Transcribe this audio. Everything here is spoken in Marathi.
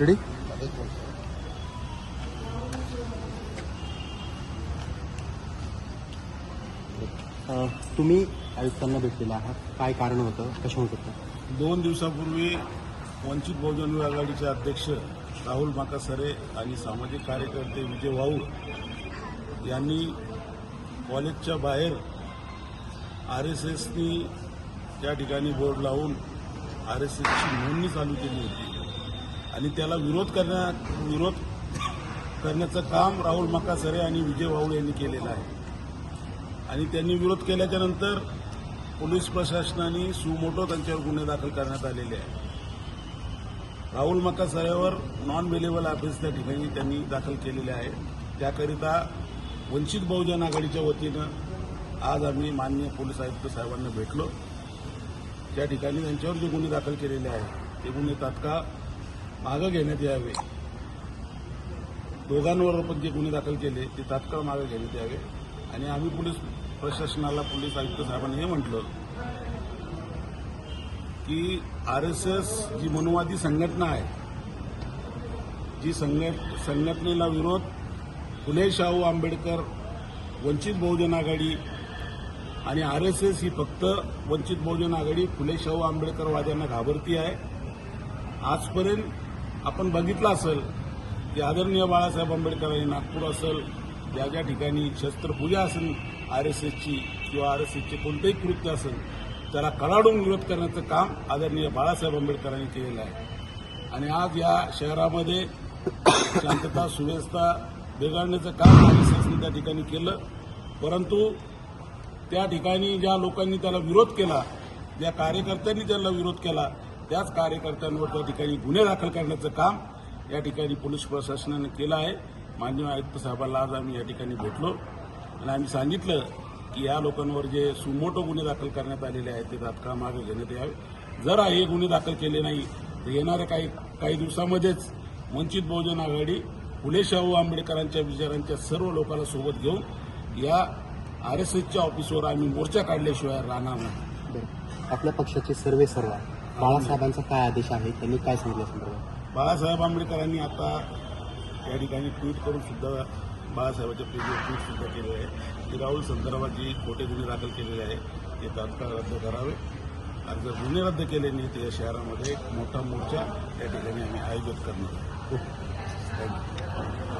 रेडी तुम्ही आयुक्तांना भेटलेला आहात. काय कारण होतं? कशामुळे होतं दोन दिवसापूर्वी वंचित बहुजन आघाडीचे अध्यक्ष राहुल माकासरे आणि सामाजिक कार्यकर्ते विजय वाऊळ यांनी कॉलेजच्या बाहेर आर एस एसनी त्या ठिकाणी बोर्ड लावून आर एस एसची नोंदणी चालू केली होती. आणि त्याला विरोध करण्या विरोध करण्याचं काम राहुल मकासरे आणि विजय वाऊळ यांनी केलेलं आहे. आणि त्यांनी विरोध केल्याच्यानंतर पोलीस प्रशासनाने सुमोटो त्यांच्यावर गुन्हे दाखल करण्यात आलेले आहे राहुल मक्कासऱ्यावर नॉन बेलेबल ऑफिस त्या ठिकाणी त्यांनी दाखल केलेले आहे. त्याकरिता वंचित बहुजन आघाडीच्या वतीनं आज आम्ही माननीय पोलीस आयुक्त साहेबांना भेटलो. त्या ठिकाणी त्यांच्यावर जे गुन्हे दाखल केलेले आहेत ते गुन्हे तात्काळ मागं घेण्यात यावे. दोघांवर पण जे गुन्हे दाखल केले ते तात्काळ मागे घेण्यात यावे. आणि आम्ही पोलीस प्रशासनाला पोलीस आयुक्त साहेबांनी हे म्हटलं की आर एस एस जी मनुवादी संघटना आहे जी संघट संघटनेला विरोध फुले शाहू आंबेडकर वंचित बहुजन आघाडी आणि आर एस एस ही फक्त वंचित बहुजन आघाडी फुले शाहू आंबेडकरवाद्यांना घाबरती आहे. आजपर्यंत आपण बघितलं असेल की आदरणीय बाळासाहेब आंबेडकरांनी नागपूर असेल ज्या ज्या ठिकाणी शस्त्रपूजा असेल आर एस एसची किंवा आर एस एसचे कोणतेही कृत्य असेल त्याला कडाडून विरोध करण्याचं काम आदरणीय बाळासाहेब आंबेडकरांनी केलेलं आहे. आणि आज या शहरामध्ये शांतता सुव्यवस्था बिघडण्याचं काम आर एस एसने त्या ठिकाणी केलं. परंतु त्या ठिकाणी ज्या लोकांनी त्याला विरोध केला ज्या कार्यकर्त्यांनी त्याला विरोध केला त्याच कार्यकर्त्यांवर त्या ठिकाणी गुन्हे दाखल करण्याचं काम या ठिकाणी पोलीस प्रशासनानं केलं आहे. माननीय आयुक्त साहेबांना आज आम्ही या ठिकाणी भेटलो आणि आम्ही सांगितलं की या लोकांवर जे सुमोटो गुन्हे दाखल करण्यात आलेले आहेत ते तात्काळ मागे घेण्यात यावे. जर हे गुन्हे दाखल केले नाही तर येणाऱ्या काही काही दिवसामध्येच वंचित बहुजन आघाडी फुले शाहू आंबेडकरांच्या विचारांच्या सर्व लोकांना सोबत घेऊन या आर एस एसच्या ऑफिसवर आम्ही मोर्चा काढल्याशिवाय राहणार नाही. आपल्या पक्षाचे सर्वे सर्व बाळासाहेबांचा काय आदेश आहे? त्यांनी काय सांगितलं संदर्भात? बाळासाहेब आंबेडकरांनी आता या ठिकाणी ट्विट करून सुद्धा बाळासाहेबांच्या पेजवर ट्विट सुद्धा केले आहे. की राहुल संदर्भात जी खोटे गुन्हे दाखल केलेले आहेत ते तात्काळ रद्द करावे. आणि जर गुन्हे रद्द केले नाही तर या शहरामध्ये एक मोठा मोर्चा या ठिकाणी आम्ही आयोजित करणार आहोत. थँक्यू